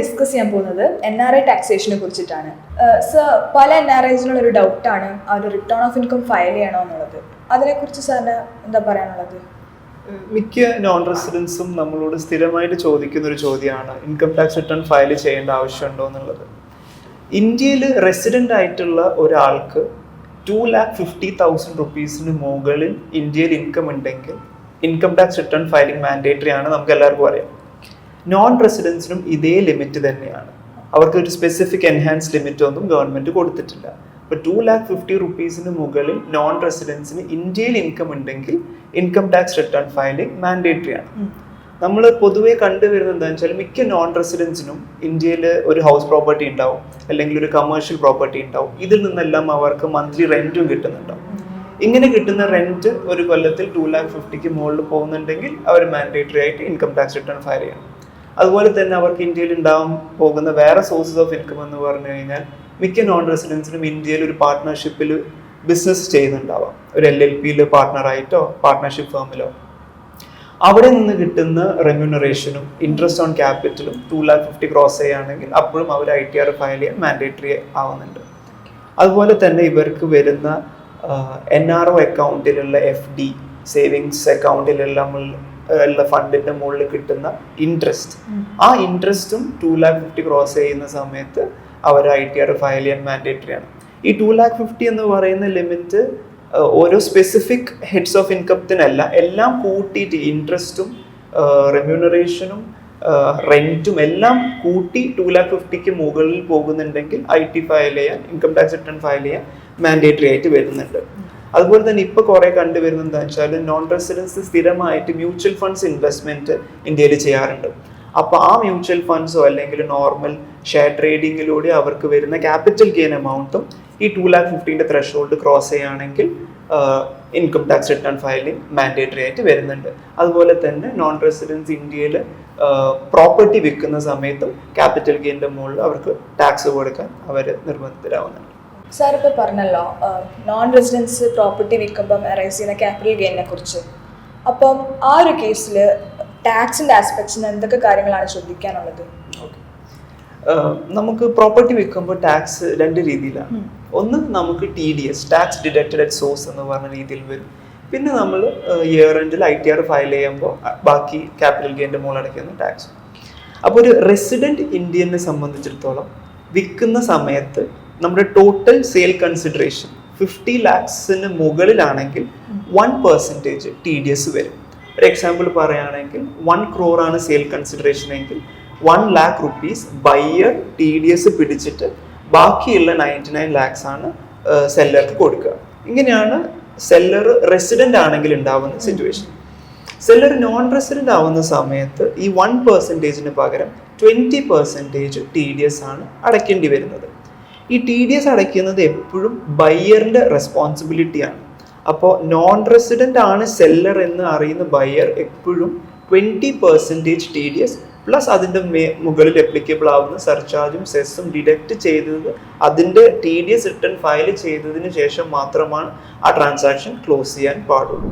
Discuss ചെയ്യാൻ പോകുന്നത് N R I ടാക്സേഷനെ കുറിച്ചിട്ടാണ്. സർ പല എൻ ആർ ഐസിനുള്ള ഒരു ഡൗട്ടാണ് ആ ഒരു റിട്ടേൺ ഓഫ് ഇൻകം ഫയൽ ചെയ്യണോ എന്നുള്ളത്. അതിനെക്കുറിച്ച് സാറിന് എന്താ പറയാനുള്ളത്? മിക്ക നോൺ റെസിഡൻസും നമ്മളോട് സ്ഥിരമായിട്ട് ചോദിക്കുന്ന ഒരു ചോദ്യമാണ് ഇൻകം ടാക്സ് റിട്ടേൺ ഫയൽ ചെയ്യേണ്ട ആവശ്യമുണ്ടോ എന്നുള്ളത്. ഇന്ത്യയിൽ റെസിഡന്റ് ആയിട്ടുള്ള ഒരാൾക്ക് ടു ലാക്ക് ഫിഫ്റ്റി തൗസൻഡ് റുപ്പീസിന് മുകളിൽ ഇന്ത്യയിൽ ഇൻകം ഉണ്ടെങ്കിൽ income tax return filing mandatory ആണ് നമുക്ക് എല്ലാവർക്കും അറിയാം. നോൺ റെസിഡൻസിനും ഇതേ ലിമിറ്റ് തന്നെയാണ്. അവർക്ക് ഒരു സ്പെസിഫിക് എൻഹാൻസ് ലിമിറ്റ് ഒന്നും ഗവൺമെന്റ് കൊടുത്തിട്ടില്ല. ഇപ്പോൾ ടു ലാക്ക് ഫിഫ്റ്റി റുപ്പീസിന് മുകളിൽ നോൺ റെസിഡൻസിന് ഇന്ത്യയിൽ ഇൻകം ഉണ്ടെങ്കിൽ income tax return filing mandatory ആണ്. നമ്മൾ പൊതുവേ കണ്ടുവരുന്നത് എന്താണെന്ന് വെച്ചാൽ മിക്ക നോൺ റെസിഡൻസിനും ഇന്ത്യയിൽ ഒരു ഹൗസ് പ്രോപ്പർട്ടി ഉണ്ടാവും അല്ലെങ്കിൽ ഒരു കമേഴ്ഷ്യൽ പ്രോപ്പർട്ടി ഉണ്ടാവും. ഇതിൽ നിന്നെല്ലാം അവർക്ക് മന്ത്ലി റെന്റും കിട്ടുന്നുണ്ടാവും ഇങ്ങനെ കിട്ടുന്ന റെന്റ് ഒരു കൊല്ലത്തിൽ ടു ലാക്ക് ഫിഫ്റ്റിക്ക് മുകളിൽ പോകുന്നുണ്ടെങ്കിൽ അവർ മാൻഡേറ്ററി ആയിട്ട് ഇൻകം ടാക്സ് റിട്ടേൺ ഫയൽ ചെയ്യണം. അതുപോലെ തന്നെ അവർക്ക് ഇന്ത്യയിൽ ഉണ്ടാവാൻ പോകുന്ന വേറെ സോഴ്സസ് ഓഫ് ഇൻകം എന്ന് പറഞ്ഞു കഴിഞ്ഞാൽ മിക്ക നോൺ റെസിഡൻസിനും ഇന്ത്യയിൽ ഒരു പാർട്ട്ണർഷിപ്പിൽ ബിസിനസ് ചെയ്യുന്നുണ്ടാവാം. ഒരു എൽ എൽ പിയിൽ പാർട്ട്ണറായിട്ടോ പാർട്ട്ണർഷിപ്പ് ഫേമിലോ അവിടെ നിന്ന് കിട്ടുന്ന റെമ്യൂണറേഷനും ഇൻട്രസ്റ്റ് ഓൺ ക്യാപിറ്റലും ടു ലാക്ക് ഫിഫ്റ്റി ക്രോസ് ചെയ്യുകയാണെങ്കിൽ അപ്പോഴും അവർ ഐ ടി ആർ ഫയൽ ചെയ്യാൻ മാൻഡേറ്ററി ആവുന്നുണ്ട്. അതുപോലെ തന്നെ ഇവർക്ക് വരുന്ന എൻ ആർ ഒ അക്കൗണ്ടിലുള്ള എഫ് ഡി സേവിങ്സ് അക്കൗണ്ടിലെല്ലാം ഉള്ള ഫണ്ടിന്റെ മുകളിൽ കിട്ടുന്ന ഇൻട്രസ്റ്റ് ആ ഇൻട്രസ്റ്റും ടു ലാക്ക് ഫിഫ്റ്റി ക്രോസ് ചെയ്യുന്ന സമയത്ത് അവർ ഐ ടി ആർ ഫയൽ ചെയ്യാൻ മാൻഡേറ്ററി ആണ്. ഈ ടു ലാക്ക് ഫിഫ്റ്റി എന്ന് പറയുന്ന ലിമിറ്റ് ഓരോ സ്പെസിഫിക് ഹെഡ്സ് ഓഫ് ഇൻകത്തിനല്ല എല്ലാം കൂട്ടിയിട്ട് ഇൻട്രസ്റ്റും റെമ്യൂണറേഷനും റെന്റും എല്ലാം കൂട്ടി ടു ലാക്ക് ഫിഫ്റ്റിക്ക് മുകളിൽ പോകുന്നുണ്ടെങ്കിൽ ഐ ടി ഫയൽ ചെയ്യാൻ ഇൻകം ടാക്സ് റിട്ടേൺ ഫയൽ ചെയ്യാൻ മാൻഡേറ്ററി ആയിട്ട് വരുന്നുണ്ട്. അതുപോലെ തന്നെ ഇപ്പോൾ കുറേ കണ്ടുവരുന്നത് എന്താ വെച്ചാൽ നോൺ റെസിഡൻസ് സ്ഥിരമായിട്ട് മ്യൂച്വൽ ഫണ്ട്സ് ഇൻവെസ്റ്റ്മെന്റ് ഇന്ത്യയിൽ ചെയ്യാറുണ്ട്. അപ്പോൾ ആ മ്യൂച്വൽ ഫണ്ട്സോ അല്ലെങ്കിൽ നോർമൽ ഷെയർ ട്രേഡിങ്ങിലൂടെ അവർക്ക് വരുന്ന ക്യാപിറ്റൽ ഗെയിൻ എമൗണ്ടും ഈ ടു ലാക്ക് ഫിഫ്റ്റീന്റെ ത്രഷ് ഹോൾഡ് ക്രോസ് ചെയ്യുകയാണെങ്കിൽ income tax return filing mandatory ആയിട്ട് വരുന്നുണ്ട്. അതുപോലെ തന്നെ നോൺ റെസിഡൻസ് ഇന്ത്യയിൽ പ്രോപ്പർട്ടി വിൽക്കുന്ന സമയത്തും ക്യാപിറ്റൽ ഗെയിന്റെ മുകളിൽ അവർക്ക് ടാക്സ് കൊടുക്കാൻ അവർ നിർബന്ധിതരാവുന്നുണ്ട്. സാർ ഇപ്പോൾ പറഞ്ഞല്ലോ നോൺ റെസിഡൻസ് പ്രോപ്പർട്ടി വിൽക്കുമ്പം അറൈസ് ചെയ്യുന്ന ക്യാപിറ്റൽ ഗെയിനെ കുറിച്ച്. അപ്പം ആ ഒരു കേസിൽ ടാക്സിന്റെ ആസ്പെക്ട്സിന് എന്തൊക്കെ കാര്യങ്ങളാണ് ശ്രദ്ധിക്കാനുള്ളത്. നമുക്ക് പ്രോപ്പർട്ടി വിൽക്കുമ്പോൾ ടാക്സ് രണ്ട് രീതിയിലാണ്. ഒന്ന് നമുക്ക് T D S tax deducted at source എന്ന് പറഞ്ഞ രീതിയിൽ വരും. പിന്നെ നമ്മൾ ഇയർ എൻഡിൽ ഐ ടി ആർ ഫയൽ ചെയ്യുമ്പോൾ ബാക്കി ക്യാപിറ്റൽ ഗെയിന്റെ മുകളിൽ അടയ്ക്കുന്ന ടാക്സ് അപ്പോൾ ഒരു റെസിഡന്റ് ഇന്ത്യനെ സംബന്ധിച്ചിടത്തോളം വിൽക്കുന്ന സമയത്ത് നമ്മുടെ ടോട്ടൽ സെയിൽ കൺസിഡറേഷൻ ഫിഫ്റ്റി ലാക്സിന് മുകളിലാണെങ്കിൽ one percentage T D S വരും. ഒരു എക്സാമ്പിൾ പറയുകയാണെങ്കിൽ വൺ ക്രോർ ആണ് സെയിൽ കൺസിഡറേഷൻ എങ്കിൽ one lakh rupees buyer T D S പിടിച്ചിട്ട് ബാക്കിയുള്ള നയന്റി നയൻ ലാക്സ് ആണ് സെല്ലർക്ക് കൊടുക്കുക. ഇങ്ങനെയാണ് സെല്ലർ റെസിഡന്റ് ആണെങ്കിൽ ഉണ്ടാവുന്ന സിറ്റുവേഷൻ സെല്ലർ നോൺ റെസിഡന്റ് ആവുന്ന സമയത്ത് ഈ വൺ പെർസെന്റേജിന് പകരം twenty percentage T D S ആണ് അടയ്ക്കേണ്ടി വരുന്നത്. ഈ ടി ഡി എസ് അടയ്ക്കുന്നത് എപ്പോഴും ബയ്യറിന്റെ റെസ്പോൺസിബിലിറ്റിയാണ് അപ്പോൾ നോൺ റെസിഡന്റ് ആണ് സെല്ലർ എന്ന് അറിയുന്ന ബയ്യർ എപ്പോഴും twenty percentage T D S plus അതിന്റെ മേ മുകളിൽ അപ്ലിക്കബിൾ ആവുന്ന സർചാർജും സെസ്സും ഡിഡക്റ്റ് ചെയ്തത് അതിന്റെ T D S return file ചെയ്തതിന് ശേഷം മാത്രമാണ് ആ ട്രാൻസാക്ഷൻ ക്ലോസ് ചെയ്യാൻ പാടുള്ളൂ.